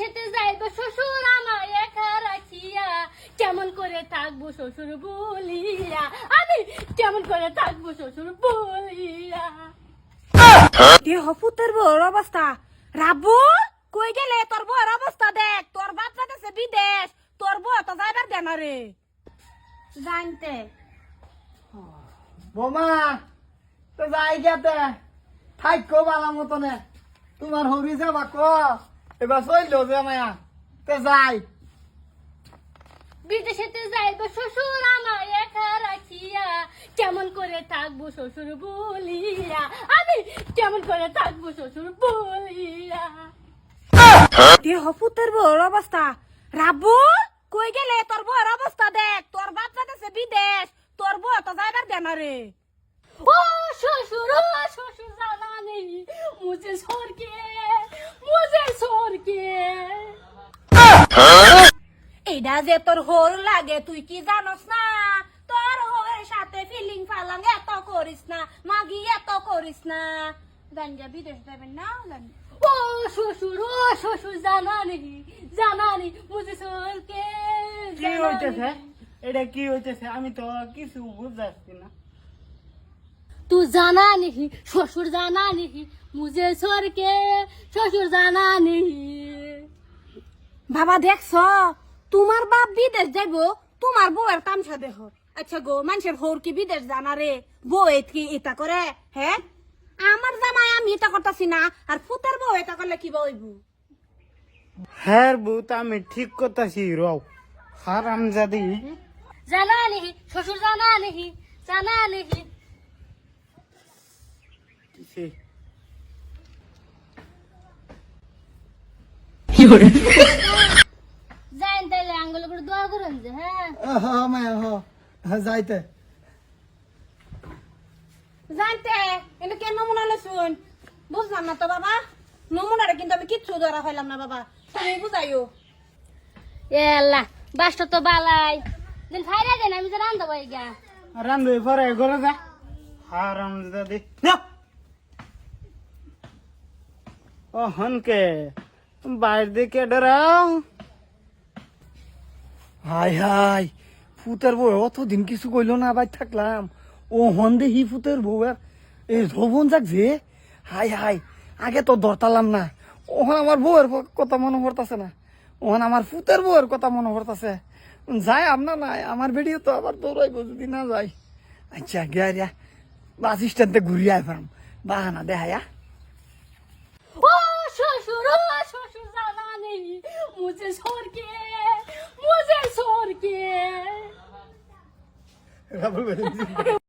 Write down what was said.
বিদেশেতে যাইব শ্বশুর আমার একা রাখিয়া। কেমন করে থাকব শ্বশুর বলিয়া? আমি কেমন করে থাকব শ্বশুর বলিয়া? কি হপুতের বউর অবস্থা। রাবু কই গেলে তোর বউর অবস্থা দেখ? তোর বাপ যাতেছে বিদেশ তোর বউ তো যাইবার দেন রে জানতে। বোমা তো যাই গেতে। থাইকো বালা মতনে। তোমার হরি যাবা ক এবার চলল যে মায়া। তো যাই। বিদেশেতে যাইব শ্বশুর আমার একা রাখিয়া। কেমন করে থাকব শ্বশুর বলিয়া। আমি কেমন করে থাকব শ্বশুর বলিয়া। কি হপুতের বউর অবস্থা। রাবু কই গেলে তোর বউর অবস্থা দেখ? তোর বাপ যাতেছে বিদেশ। তোর বউ তো যাইবার দেন রে। ও শ্বশুর ও শ্বশুর জানা নেই মুঝে छोड़ যে তোর হোর লাগে তুই কি জানস না তোর হোরের সাথে ফিলিং ফালাং এত করিস না মাগি এত করিস না গাঞ্জা বিদেশ যাবেন না জানি ও শ্বশুর ও শ্বশুর জানা নেই জানা নেই মুঝে छोड़ के কি জানা হইতেছে নেই। এটা কি হইতেছে আমি তো কিছু বুঝাচ্ছি না तू जाना नहीं ससुर जाना नहीं मुझे छोड़ के ससुर जाना नहीं বাবা দেখছ তোমার বাপ বিদেশ যাইব তোমার বউয়ের তামসা দেহ। আচ্ছা গো মানুষের হোর কি বিদেশ জানা রে? বউ কি এটা করে হ্যাঁ? আমার জামাই আমি এটা করতেছি না আর ফুতার বউ এটা করলে কি বলব হ্যাঁ বউ তা আমি ঠিক করতেছি রও। হারাম জাদি জানা নেহি শ্বশুর জানা নেহি জানা নেহি করেন যে হ্যাঁ। মায়া হ। যাইতে। জানতে এটা কেন নমুনা শুন বুঝলাম না তো বাবা। নমুনাটা কিন্তু আমি কিচ্ছু ধরা হইলাম না বাবা। তুমি বুঝাইও। এ আল্লাহ বাসটা তো বালাই। দিন ফাইরা দেন আমি যে রান্ধা বই গা রান্ধে পরে ঘরে যা। হারাম জাদি ও হনকে বাইর দিকে ডরাও। হাই হাই, ফুতের বউ, অতদিন কিছু কইলো না, বাই থাকলাম। ও হন দেহি ফুতের বউ এ এই ধবন যাক যে। হাই হাই, আগে তো ধরতালাম না। ওখান আমার বউয়ের কথা মনে করতেছে না। ওখান আমার ফুতের বউয়ের কথা মনে করতেছে যায় আপনার না আমার ভিডিও তো আবার দৌড়াইব যদি না যাই আচ্ছা গিয়া বাস স্ট্যান্ডে ঘুরিয়ে আইবাম বাহানা বা ও, শ্বশুর শ্বশুর, জানা নেই, মুঝে সরকে 他们问。